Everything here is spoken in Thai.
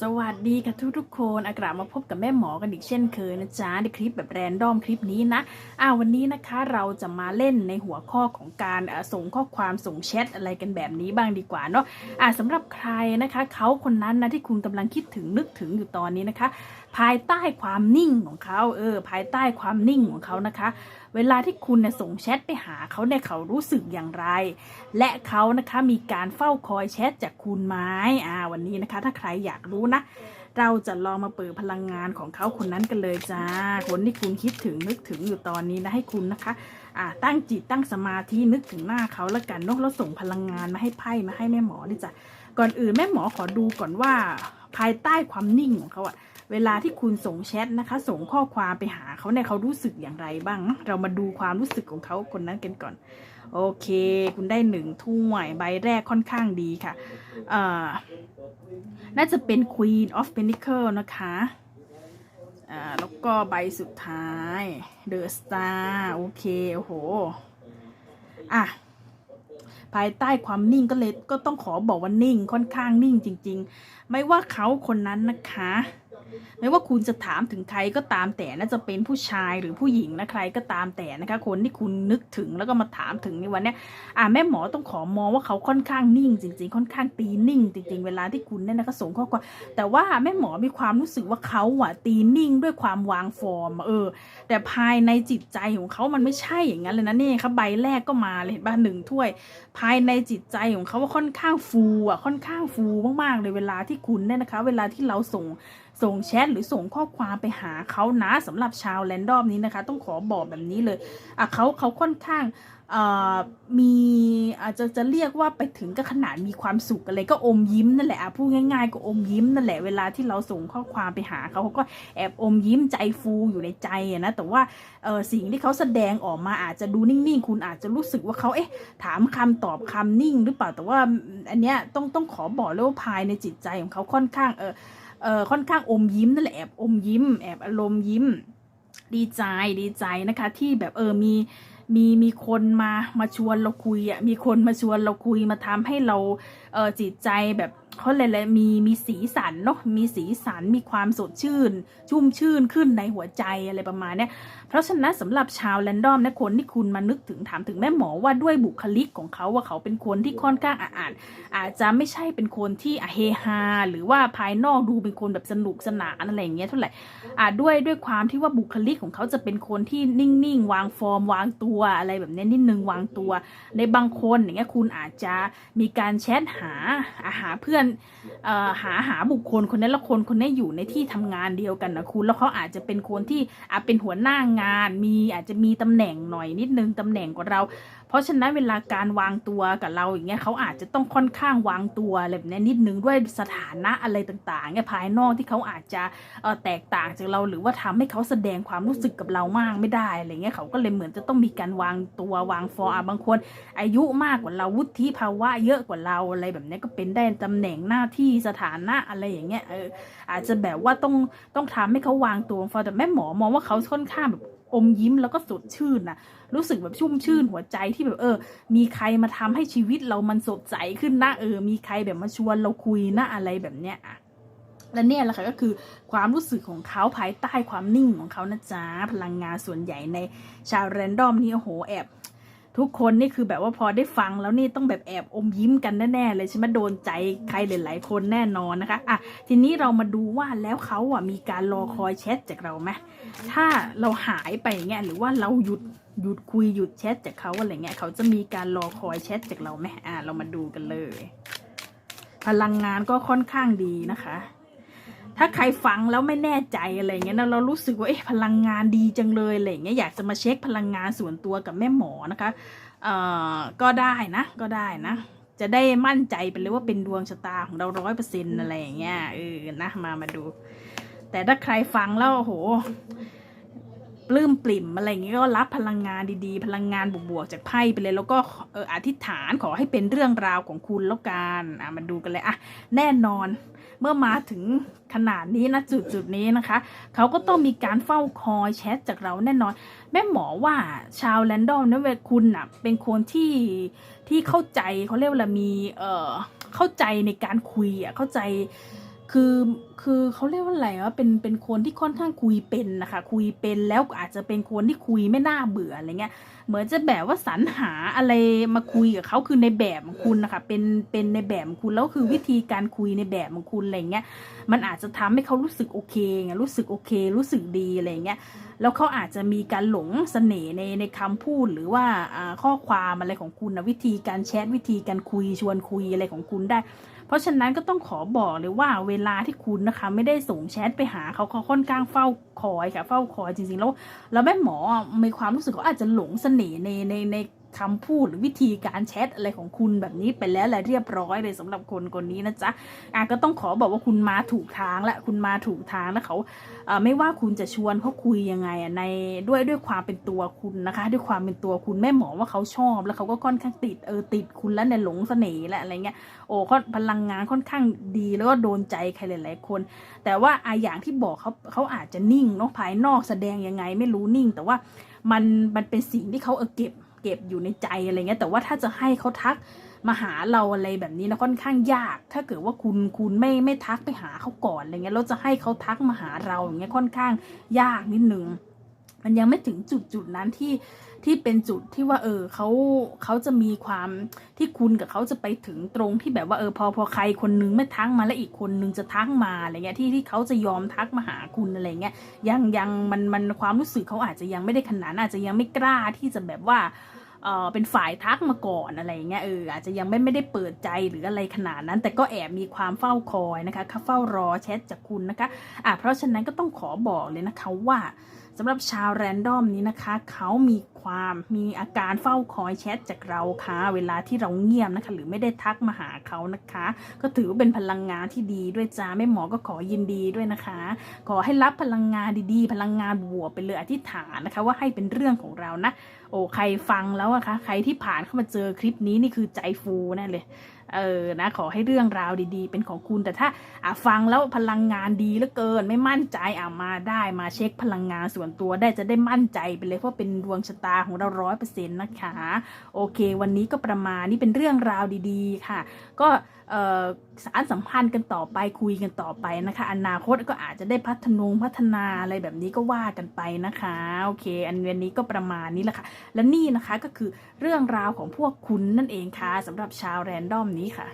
สวัสดีค่ะทุกทุกๆคนอากราบมาพบกับแม่หมอกันอีกเช่นเคยนะจ๊ะในคลิปแบบแรนดอมคลิปนี้นะอ่าวันนี้นะคะเราจะมาเล่นในหัวข้อของการส่งข้อความส่งแชทอะไรกันแบบนี้บ้างดีกว่าเนาะอ่าสำหรับใครนะคะเขาคนนั้นนะที่คุณกำลังคิดถึงนึกถึงอยู่ตอนนี้นะคะ ภายใต้ความนิ่งของเขาเออภายใต้ความนิ่งของเขานะคะ เวลาที่คุณเนี่ยส่งแชทไปหาเขาเนี่ยเขารู้สึกอย่างไร และเขานะคะมีการเฝ้าคอยแชทจากคุณไหมอ่าวันนี้นะคะ ถ้าใครอยากรู้นะ เราจะลองมาเปิดพลังงานของเขาคนนั้นกันเลยจ้าคนที่คุณคิดถึงนึกถึงอยู่ตอนนี้นะให้คุณนะคะอ่าตั้งจิตตั้งสมาธินึกถึงหน้าเขาแล้วกันนกแล้วส่งพลังงานมาให้ไพ่มาให้แม่หมอนี่จ้ะก่อนอื่นแม่หมอขอดูก่อนว่า ภายใต้ความนิ่งของเขาอะเวลาที่คุณส่งแชทนะคะ ส่งข้อความไปหาเขาเนี่ยเขารู้สึกอย่างไรบ้าง เรามาดูความรู้สึกของเขาคนนั้นกันก่อน โอเค คุณได้หนึ่งถ้วยใบแรกค่อนข้างดีค่ะน่าจะเป็น Queen of Pentacle นะคะแล้วก็ใบสุดท้าย The Star โอเค โอ้โห อะ ภายใต้ความนิ่งก็เลยก็ต้องขอบอกว่านิ่งค่อนข้างนิ่งจริง ๆ ไม่ว่าเขาคนนั้นนะคะ ไม่ว่าคุณจะถามถึงใครก็ตามแต่น่าจะเป็นผู้ชายหรือผู้หญิงนะใครก็ตามแต่นะคะ คนที่คุณนึกถึงแล้วก็มาถามถึงในวันนี้อ่าแม่หมอต้องขอมองว่าเขาค่อนข้างนิ่ง จริง ๆ ค่อนข้างตีนิ่ง จริง ๆ เวลาที่คุณเนี่ยนะคะส่งข้อความแต่ว่าแม่หมอมีความรู้สึกว่าเขาอะตีนิ่งด้วยความวางฟอร์มเออ แต่ภายในจิตใจของเขามันไม่ใช่อย่างนั้นเลยนะนี่ครับใบแรกก็มาเลยเห็นป่ะหนึ่งถ้วย ภายในจิตใจของเขาว่าค่อนข้างฟูอะค่อนข้างฟูมากๆเลยเวลาที่คุณเนี่ยนะคะ เวลาที่เราส่งส่งแชทหรือส่งข้อความไปหาเขานะสำหรับชาวแรนดอมนี้นะคะ ต้องขอบอกแบบนี้เลยอะเขาเขาค่อนข้างมีอาจจะจะเรียกว่าไปถึงก็ขนาดมีความสุขอะไรก็อมยิ้มนั่นแหละพูดง่ายๆ ก็อมยิ้มนั่นแหละเวลาที่เราส่งข้อความไปหาเขาเขาก็แอบอมยิ้มใจฟูอยู่ในใจนะแต่ว่าสิ่งที่เขาแสดงออกมาอาจจะดูนิ่งๆ คุณอาจจะรู้สึกว่าเขาเอ๊ะถามคำตอบคำนิ่งหรือเปล่าแต่ว่าอันเนี้ยต้องต้องขอบอกเลยว่าภายในจิตใจของเขาค่อนข้างเออ เออค่อนข้างอมยิ้มนั่นแหละแอบอมยิ้ม แอบอารมณ์ยิ้ม ดีใจดีใจนะคะ ที่แบบเออมีมีมีคนมามาชวนเราคุยอะมีคนมาชวนเราคุยมาทำให้เราเออจิตใจแบบ เขาเลยเลยมีมีสีสันเนาะมีสีสันมีความสดชื่น ชุ่มชื่นขึ้นในหัวใจอะไรประมาณเนี้ยเพราะฉะนั้นสำหรับชาวแรนดอมนะคนที่คุณมานึกถึงถามถึงแม่หมอว่าด้วยบุคลิกของเขาว่าเขาเป็นคนที่ค่อนข้างอ่าน อาจจะไม่ใช่เป็นคนที่เฮฮาหรือว่าภายนอกดูเป็นคนแบบสนุกสนานอะไรอย่างเงี้ยเท่าไหร่อ่าด้วยด้วยความที่ว่าบุคลิกของเขาจะเป็นคนที่นิ่งๆ วางฟอร์ม วางตัวอะไรแบบนี้นิดนึงวางตัว ในบางคนอย่างเงี้ยคุณอาจจะมีการแชทหาอาหาเพื่อนเอ่อหาหาบุคคลคนนั้นและคนคนนี้อยู่ในที่ทำงานเดียวกันนะคุณแล้วเขาอาจจะเป็นคนที่อาจเป็นหัวหน้างาน มีอาจจะมีตำแหน่งหน่อยนิดนึงตำแหน่งกว่าเรา เพราะฉะนั้นเวลาการวางตัวกับเราอย่างเงี้ยเขาอาจจะต้องค่อนข้างวางตัวอะไรแบบนี้นิดนึงด้วยสถานะอะไรต่างๆเนี่ยภายนอกที่เขาอาจจะแตกต่างจากเรา หรือว่าทำให้เขาแสดงความรู้สึกกับเรามากไม่ได้อะไรเงี้ยเขาก็เลยเหมือนจะต้องมีการวางตัววางฟอร์บางคน อายุมากกว่าเราวุฒิภาวะเยอะกว่าเราอะไรแบบนี้ก็เป็นได้ตำแหน่งหน้าที่สถานะอะไรอย่างเงี้ยเอออาจจะแบบว่าต้องต้องทำให้เขาวางตัวฟอร์แต่แม่หมอมองว่าเขาค่อนข้างแบบอมยิ้มแล้วก็สดชื่นนะรู้สึกแบบชุ่มชื่นหัวใจที่แบบเออ มีใครมาทำให้ชีวิตเรามันสดใสขึ้นนะเออ มีใครแบบมาชวนเราคุยนะอะไรแบบเนี้ยอะและเนี่ยแหละค่ะก็คือความรู้สึกของเขาภายใต้ความนิ่งของเขานะจ๊ะพลังงานส่วนใหญ่ในชาวแรนดอมนี่โอ้โหแอบ ทุกคนนี่คือแบบว่าพอได้ฟังแล้วนี่ต้องแบบแอบอมยิ้มกันแน่ๆเลยใช่ไหมโดนใจใครหลาย ๆ คนแน่นอนนะคะอะทีนี้เรามาดูว่าแล้วเขาอะมีการรอคอยแชทจากเราไหมถ้าเราหายไปอย่างเงี้ยหรือว่าเราหยุดหยุดคุยหยุดแชทจากเขาอะไรเงี้ยเขาจะมีการรอคอยแชทจากเราไหมอะเรามาดูกันเลย พลังงานก็ค่อนข้างดีนะคะ ถ้าใครฟังแล้วไม่แน่ใจอะไรเงี้ยนะเรารู้สึกว่าเอ๊ะพลังงานดีจังเลยอะไรเงี้ยอยากจะมาเช็คพลังงานส่วนตัวกับแม่หมอนะคะเอ่อก็ได้นะก็ได้นะ จะได้มั่นใจไปเลยว่าเป็นดวงชะตาของเราร้อยเปอร์เซ็นต์อะไรอย่างเงี้ยเออนะมามาดู แต่ถ้าใครฟังแล้วโอ้โหปลื้มปลิ่มอะไรอย่างเงี้ยก็รับพลังงานดีๆ พลังงานบวกๆจากไพ่ไปเลย แล้วก็เอออธิษฐานขอให้เป็นเรื่องราวของคุณแล้วกันอะมาดูกันเลยอะแน่นอน มื่อมาถึงขนาดนี้นะจุดจุดนี้นะคะ เขาก็ต้องมีการเฝ้าคอยแชทจากเราแน่นอน แม่หมอว่าชาวแลนดอมนะเวคุณน่ะเป็นคนที่ที่เข้าใจเขาเรียกว่ามีเอ่อเข้าใจในการคุยอะเข้าใจ คือคือเขาเรียกว่าอะไรว่าเป็นเป็นคนที่ค่อนข้างคุยเป็นนะคะ คุยเป็นแล้วอาจจะเป็นคนที่คุยไม่น่าเบื่ออะไรเงี้ย เหมือนจะแบบว่าสรรหาอะไรมาคุยกับเขาคือในแบบของคุณนะคะ เป็นเป็นในแบบของคุณแล้วคือวิธีการคุยในแบบของคุณอะไรเงี้ย มันอาจจะทำให้เขารู้สึกโอเคไงรู้สึกโอเค รู้สึกดีอะไรเงี้ย แล้วเขาอาจจะมีการหลงเสน่ห์ในในคำพูดหรือว่าข้อความอะไรของคุณนะวิธีการแชทวิธีการคุยชวนคุยอะไรของคุณได้ เพราะฉะนั้นก็ต้องขอบอกเลยว่าเวลาที่คุณนะคะ ไม่ได้ส่งแชทไปหาเขาเขาค่อนข้างเฝ้าคอยค่ะ เฝ้าคอยจริงๆ แล้วแล้วแม่หมอมีความรู้สึกเขาอาจจะหลงเสน่ห์ในในใน คำพูดหรือวิธีการแชทอะไรของคุณแบบนี้ไปแล้วแหละเรียบร้อยเลยสำหรับคนคนนี้นะจ๊ะอะก็ต้องขอบอกว่าคุณมาถูกทางและคุณมาถูกทางแล้วเขาไม่ว่าคุณจะชวนเขาคุยยังไงอะในด้วยด้วยความเป็นตัวคุณนะคะ ด้วยความเป็นตัวคุณแม่หมอว่าเขาชอบ แล้วเขาก็ค่อนข้างติดเออติดคุณแล้วเนี่ยหลงเสน่ห์และอะไรเงี้ยโอ้เขาพลังงานค่อนข้างดีแล้วก็โดนใจใครหลาย ๆ คน แต่ว่าอะอย่างที่บอกเขาเขาอาจจะนิ่งเนาะภายนอกแสดงยังไงไม่รู้นิ่ง แต่ว่ามันมันเป็นสิ่งที่เขาเออเก็บ เก็บอยู่ในใจอะไรเงี้ยแต่ว่าถ้าจะให้เขาทักมาหาเราอะไรแบบนี้นะค่อนข้างยาก ถ้าเกิดว่าคุณคุณไม่ไม่ทักไปหาเขาก่อนอะไรเงี้ยเราจะให้เขาทักมาหาเราอย่างเงี้ยค่อนข้างยากนิดนึง มันยังไม่ถึงจุดจุดนั้นที่ที่เป็นจุดที่ว่า เออเขาเขาจะมีความที่คุณกับเขาจะไปถึงตรงที่แบบว่าเออพอพอใครคนนึงไม่ทักมาแล้วอีกคนนึงจะทักมาอะไรเงี้ยที่ที่เขาจะยอมทักมาหาคุณอะไรเงี้ยยังยังมันมันความรู้สึกเขาอาจจะยังไม่ได้ขนาดอาจจะยังไม่กล้าที่จะแบบว่าเออเป็นฝ่ายทักมาก่อนอะไรเงี้ยเอออาจจะยังไม่ไม่ได้เปิดใจหรืออะไรขนาดนั้น แต่ก็แอบมีความเฝ้าคอยนะคะเฝ้ารอแชทจากคุณนะคะอะเพราะฉะนั้นก็ต้องขอบอกเลยนะคะว่า สำหรับชาวแรนดอมนี้นะคะ เขามีความมีอาการเฝ้าคอยแชทจากเราค่ะ เวลาที่เราเงียบนะคะ หรือไม่ได้ทักมาหาเขานะคะ ก็ถือว่าเป็นพลังงานที่ดีด้วยจ้าแม่หมอก็ขอยินดีด้วยนะคะ ขอให้รับพลังงานดีๆ พลังงานบวกไปเลยอธิษฐานนะคะ ว่าให้เป็นเรื่องของเรานะ โอ้ใครฟังแล้วอะคะใครที่ผ่านเข้ามาเจอคลิปนี้นี่คือใจฟูแน่เลย เออนะขอให้เรื่องราวดีๆ เป็นของคุณแต่ถ้าอะฟังแล้วพลังงานดีเหลือเกิน ไม่มั่นใจอะมาได้มาเช็คพลังงานส่วนตัวได้จะได้มั่นใจไปเลยเพราะเป็นดวงชะตาของเราร้อยเปอร์เซ็นต์นะคะ โอเค วันนี้ก็ประมาณนี้เป็นเรื่องราวดีๆ ค่ะ ก็ สารสัมพันธ์กันต่อไปคุยกันต่อไปนะคะ อนาคตก็อาจจะได้พัฒนงพัฒนาอะไรแบบนี้ก็ว่ากันไปนะคะโอเค อันวันนี้ก็ประมาณนี้แหละค่ะ และนี่นะคะก็คือเรื่องราวของพวกคุณนั่นเองค่ะสำหรับชาวแรนดอมนี้ค่ะ